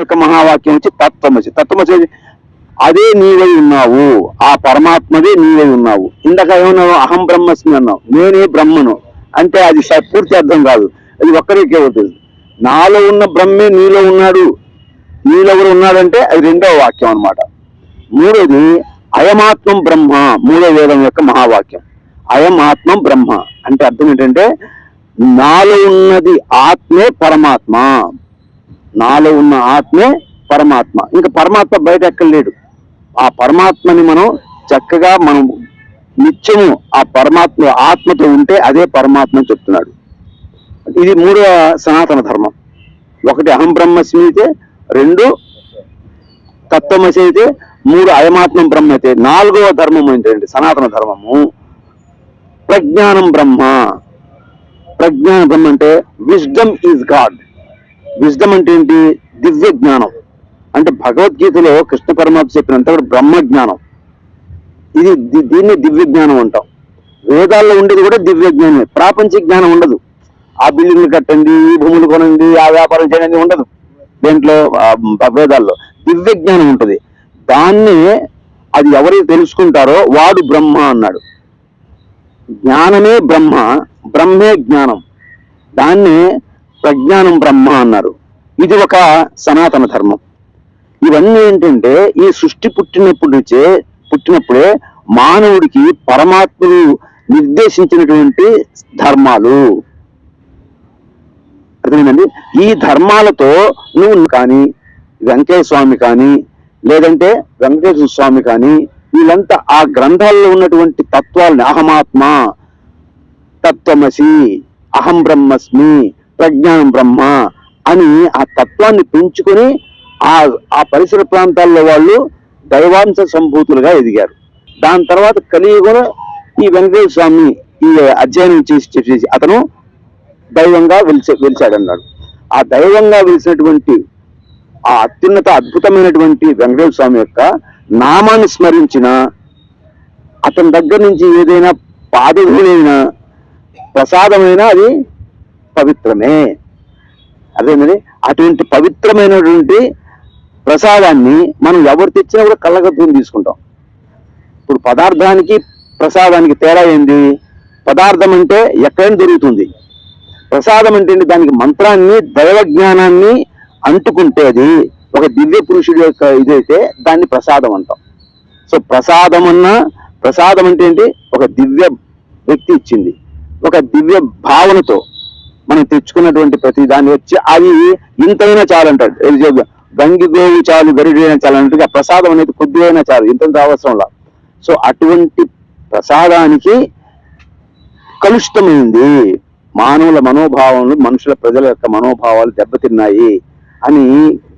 యొక్క మహావాక్యం వచ్చి తత్వమసి. తత్వమసి అదే నీవై ఉన్నావు. ఆ పరమాత్మదే నీవై ఉన్నావు. ఇందాక ఏమన్నావు? అహం బ్రహ్మస్మి అన్నావు. నేనే బ్రహ్మను. అంటే అది పూర్తి అర్థం కాదు. అది ఒక్కరికే అవుతుంది. నాలో ఉన్న బ్రహ్మే నీలో ఉన్నాడు. నీలో కూడా ఉన్నాడంటే అది రెండవ వాక్యం అన్నమాట. మూడోది అయమాత్మం బ్రహ్మ. మూడో వేదం యొక్క మహావాక్యం. అయం ఆత్మం బ్రహ్మ. అంటే అర్థం ఏంటంటే నాలో ఉన్నది ఆత్మే పరమాత్మ. నాలో ఉన్న ఆత్మే పరమాత్మ. ఇంకా పరమాత్మ బయట ఎక్కడలేడు ఆ పరమాత్మని మనం చక్కగా మనం నిత్యము ఆ పరమాత్మ ఆత్మతో ఉంటే అదే పరమాత్మ అని చెప్తున్నాడు. ఇది మూడవ సనాతన ధర్మం. ఒకటి అహం బ్రహ్మస్మి అయితే రెండు తత్వమసి అయితే మూడు అయమాత్మం బ్రహ్మ అయితే నాలుగవ ధర్మం ఏంటంటే సనాతన ధర్మము. ప్రజ్ఞానం బ్రహ్మ. ప్రజ్ఞాన బ్రహ్మ అంటే విజ్డమ్ ఈజ్ గాడ్ విజ్డమ్ అంటే ఏంటి? దివ్య జ్ఞానం. అంటే భగవద్గీతలో కృష్ణ పరమాత్మ చెప్పినంత కూడా బ్రహ్మ జ్ఞానం. ఇది దీన్ని దివ్య జ్ఞానం అంటాం. వేదాల్లో ఉండేది కూడా దివ్య జ్ఞానమే. ప్రాపంచిక జ్ఞానం ఉండదు. ఆ బిల్డింగ్లు కట్టండి ఈ భూములు కొనండి ఆ వ్యాపారం చేయండి ఉండదు. దేంట్లో? వేదాల్లో. దివ్య జ్ఞానం ఉంటుంది. దాన్ని అది ఎవరైతే తెలుసుకుంటారో వాడు బ్రహ్మ అన్నాడు. జ్ఞానమే బ్రహ్మ బ్రహ్మే జ్ఞానం. దాన్ని ప్రజ్ఞానం బ్రహ్మ అన్నారు. ఇది ఒక సనాతన ధర్మం. ఇవన్నీ ఏంటంటే ఈ సృష్టి పుట్టినప్పుడు నుంచే పుట్టినప్పుడే మానవుడికి పరమాత్ముడు నిర్దేశించినటువంటి ధర్మాలు. అర్థమైందండి? ఈ ధర్మాలతో నువ్వు కానీ వెంకయ్య స్వామి కానీ లేదంటే వెంకటేశ్వర స్వామి కానీ వీళ్ళంతా ఆ గ్రంథాల్లో ఉన్నటువంటి తత్వాలని అహమాత్మ తత్వమసి అహం బ్రహ్మస్మి ప్రజ్ఞానం బ్రహ్మ అని ఆ తత్వాన్ని పెంచుకొని ఆ ఆ పరిసర ప్రాంతాల్లో వాళ్ళు దైవాంశ సంభూతులుగా ఎదిగారు. దాని తర్వాత కలియుగంలో ఈ వెంకటేశ్వర స్వామి ఈ అధ్యయనం చేసి చేసి అతను దైవంగా వెలిచే వెలిచాడన్నాడు. ఆ దైవంగా వెలిసినటువంటి ఆ అత్యున్నత అద్భుతమైనటువంటి వెంకటేశ్వర స్వామి యొక్క నామాన్ని స్మరించిన అతని దగ్గర నుంచి ఏదైనా పాదధూళైనా ప్రసాదమైనా అది పవిత్రమే. అదేంటండి అటువంటి పవిత్రమైనటువంటి ప్రసాదాన్ని మనం ఎవరు తెచ్చినా కూడా కళ్ళగత్తుని తీసుకుంటాం. ఇప్పుడు పదార్థానికి ప్రసాదానికి తేడా ఏంది? పదార్థం అంటే ఎక్కడైనా దొరుకుతుంది. ప్రసాదం అంటే ఏంటి? దానికి మంత్రాన్ని దైవ జ్ఞానాన్ని అంటుకుంటే అది ఒక దివ్య పురుషుడి యొక్క ఇదైతే దాన్ని ప్రసాదం అంటాం. సో ప్రసాదం అన్న ప్రసాదం అంటే ఏంటి? ఒక దివ్య వ్యక్తి ఇచ్చింది. ఒక దివ్య భావనతో. మనం తెచ్చుకున్నటువంటి ప్రతి దాన్ని వచ్చి అది ఇంతైనా చాలు అంటాడు. గంగి గోవు చాలు గరిడైనా చాలు అన్నట్టుగా ప్రసాదం అనేది కొద్దిగైనా చాలు ఇంత అవసరంలా సో అటువంటి ప్రసాదానికి కలుషితమైంది. మానవుల మనోభావాలు మనుషుల ప్రజల యొక్క మనోభావాలు దెబ్బతిన్నాయి అని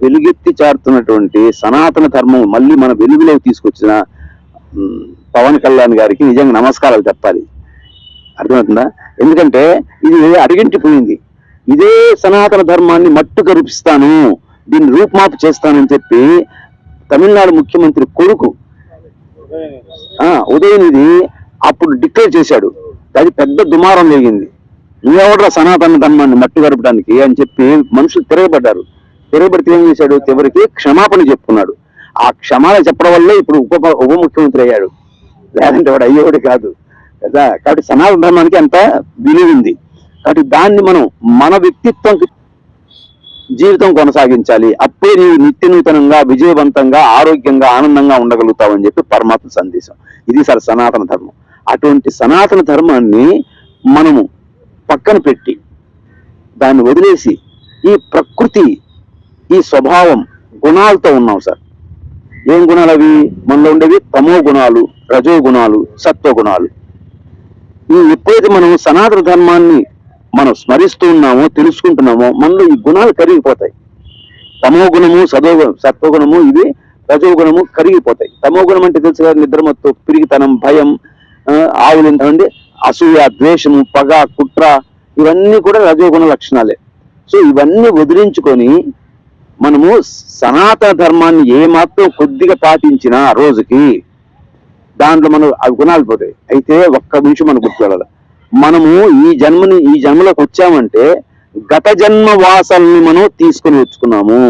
వెలుగెత్తి చారుతున్నటువంటి సనాతన ధర్మం మళ్ళీ మన వెలుగులోకి తీసుకొచ్చిన పవన్ కళ్యాణ్ గారికి నిజంగా నమస్కారాలు చెప్పాలి. అర్థమవుతుందా? ఎందుకంటే ఇది అడిగింటిపోయింది ఇదే సనాతన ధర్మాన్ని మట్టు రూపిస్తాను దీన్ని రూపుమాపు చేస్తానని చెప్పి తమిళనాడు ముఖ్యమంత్రి కొడుకు ఆ ఉదయనిధి అప్పుడు డిక్లేర్ చేశాడు. అది పెద్ద దుమారం జరిగింది నువ్వెవడరా సనాతన ధర్మాన్ని మట్టి గడపడానికి అని చెప్పి మనుషులు తిరగబడ్డారు. తిరగబడితే ఏం చేశాడు? చివరికి క్షమాపణ చెప్పుకున్నాడు. ఆ క్షమాపణ చెప్పడం వల్లే ఇప్పుడు ఉప ఉప ముఖ్యమంత్రి అయ్యాడు. లేదంటే వాడు అయ్యేవాడు కాదు. కదా? కాబట్టి సనాతన ధర్మానికి అంత విలువ ఉంది. కాబట్టి దాన్ని మనం మన వ్యక్తిత్వం జీవితం కొనసాగించాలి. అప్పుడే నీవు నిత్య నూతనంగా విజయవంతంగా ఆరోగ్యంగా ఆనందంగా ఉండగలుగుతావు అని చెప్పి పరమాత్మ సందేశం. ఇది సార్ సనాతన ధర్మం. అటువంటి సనాతన ధర్మాన్ని మనము పక్కన పెట్టి దాన్ని వదిలేసి ఈ ప్రకృతి ఈ స్వభావం గుణాలతో ఉన్నాం సార్. ఏం గుణాలు అవి? మనలో ఉండేవి తమో గుణాలు రజో గుణాలు సత్వ గుణాలు. ఈ ఎప్పుడైతే మనం సనాతన ధర్మాన్ని మనం స్మరిస్తూ ఉన్నామో తెలుసుకుంటున్నామో మనలో ఈ గుణాలు కరిగిపోతాయి. తమో గుణము సదో సత్వగుణము ఇవి రజోగుణము కరిగిపోతాయి. తమో గుణం అంటే తెలుసు కదా నిద్రమత్తు పిరిగితనం భయం ఆవులు ఏంటంటే అసూయ ద్వేషము పగ కుట్ర ఇవన్నీ కూడా రజోగుణ లక్షణాలే. సో ఇవన్నీ వదిలించుకొని మనము సనాతన ధర్మాన్ని ఏమాత్రం కొద్దిగా పాటించినా రోజుకి దాంట్లో మనం అవి గుణాలు పోతాయి అయితే ఒక్క నిమిషం మనం గుర్తుపెడాలి. మనము ఈ జన్మని ఈ జన్మలోకి వచ్చామంటే గత జన్మ వాసల్ని మనం తీసుకొని వచ్చుకున్నాము.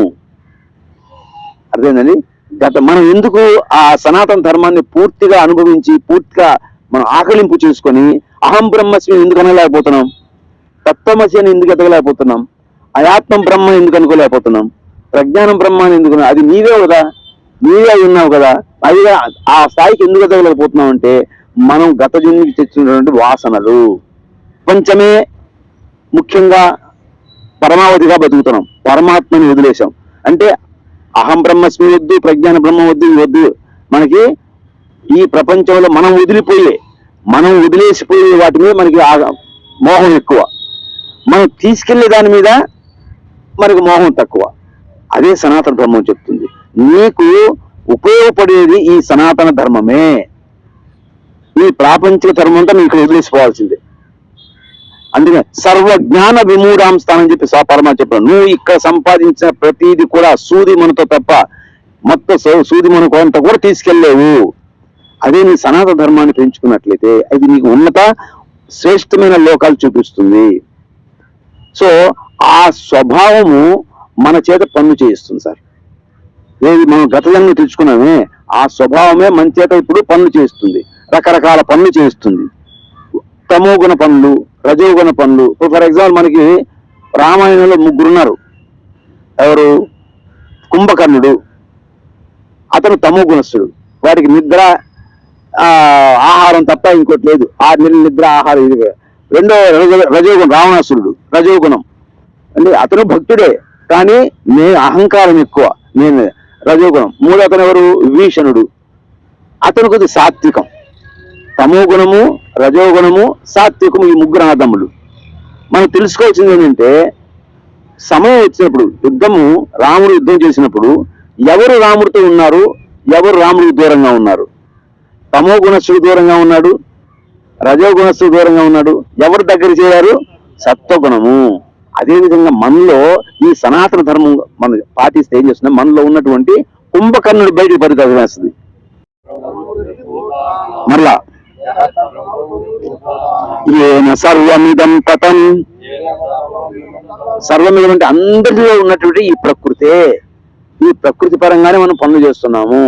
అర్థమైందండి? గత మనం ఎందుకు ఆ సనాతన ధర్మాన్ని పూర్తిగా అనుభవించి పూర్తిగా మనం ఆకలింపు చేసుకొని అహం బ్రహ్మస్మి ఎందుకు అనలేకపోతున్నాం? తత్వమసి అని ఎందుకు ఎదగలేకపోతున్నాం? అయాత్మ బ్రహ్మ ఎందుకు అనుకోలేకపోతున్నాం? ప్రజ్ఞానం బ్రహ్మ అని ఎందుకు అది నీవే కదా? నీవే అయి ఉన్నావు కదా? అది ఆ స్థాయికి ఎందుకు ఎదగలేకపోతున్నాం అంటే మనం గత జన్మకి తెచ్చినటువంటి వాసనలు. కొంచెమే ముఖ్యంగా పరమావధిగా బతుకుతున్నాం. పరమాత్మని వదిలేశాం. అంటే అహం బ్రహ్మస్మి వద్దు ప్రజ్ఞాన బ్రహ్మ వద్దు వద్దు. మనకి ఈ ప్రపంచంలో మనం వదిలిపోయే మనం వదిలేసిపోయే వాటి మీద మనకి ఆ- మోహం ఎక్కువ. మనం తీసుకెళ్ళే దాని మీద మనకి మోహం తక్కువ. అదే సనాతన బ్రహ్మం చెప్తుంది. నీకు ఉపయోగపడేది ఈ సనాతన ధర్మమే. ఈ ప్రాపంచిక ధర్మం అంతా నీకు వదిలేసిపోవాల్సిందే. అందుకే సర్వ జ్ఞాన విమూఢాంస్థానం అని చెప్పి పరమా చెప్పాడు. నువ్వు ఇక్కడ సంపాదించిన ప్రతిది కూడా సూది మనతో తప్ప మొత్తం సూది మనకు అంతా కూడా తీసుకెళ్ళలేవు. అదే నీ సనాతన ధర్మాన్ని పెంచుకున్నట్లయితే అది నీకు ఉన్నత శ్రేష్టమైన లోకాలు చూపిస్తుంది. సో ఆ స్వభావము మన చేత పన్ను చేయిస్తుంది సార్. ఏది మనం గతలన్నీ తెచ్చుకున్నామే ఆ స్వభావమే మన చేత ఇప్పుడు పనులు చేస్తుంది. రకరకాల పనులు చేస్తుంది. తమోగుణ పనులు రజోగుణ పనులు. ఫర్ ఎగ్జాంపుల్ మనకి రామాయణంలో ముగ్గురు ఉన్నారు. ఎవరు? కుంభకర్ణుడు. అతను తమోగుణస్థుడు. వాడికి నిద్ర ఆహారం తప్ప ఇంకోటి లేదు. ఆ నిద్ర ఆహారం ఇది. రెండో రజోగుణం రావణాసురుడు. రజోగుణం. అంటే అతను భక్తుడే. కానీ నే అహంకారం ఎక్కువ. నేను రజోగుణం. మూడో అతను ఎవరు? విభీషణుడు అతను కొద్ది సాత్వికం. తమో గుణము రజోగుణము సాత్వికము ఈ ముగ్గురు అన్నదమ్ములు మనం తెలుసుకోవాల్సింది ఏంటంటే సమయం వచ్చినప్పుడు యుద్ధము రాముడు యుద్ధం చేసినప్పుడు ఎవరు రాముడితో ఉన్నారు? ఎవరు రాముడికి దూరంగా ఉన్నారు? తమో గుణస్థుడు దూరంగా ఉన్నాడు. రజోగుణస్థుడు దూరంగా ఉన్నాడు. ఎవరు దగ్గర చేరారు? సత్వగుణము. అదేవిధంగా మనలో ఈ సనాతన ధర్మం మనం పాటిస్తే ఏం చేస్తుంది? మనలో ఉన్నటువంటి కుంభకర్ణుడు బయటికి పరితవేస్తుంది మరలా ఏన సర్వమిదం తతం సర్వమిదం అంటే అందరిలో ఉన్నటువంటి ఈ ప్రకృతే. ఈ ప్రకృతి పరంగానే మనం పనులు చేస్తున్నాము.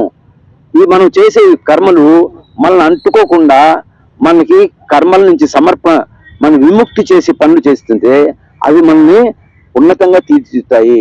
ఈ మనం చేసే కర్మలు మనల్ని అంటుకోకుండా మనకి కర్మల నుంచి సమర్పణ మన విముక్తి చేసి పనులు చేస్తుంటే అవి మనల్ని ఉన్నతంగా తీర్చిదిద్దుతాయి.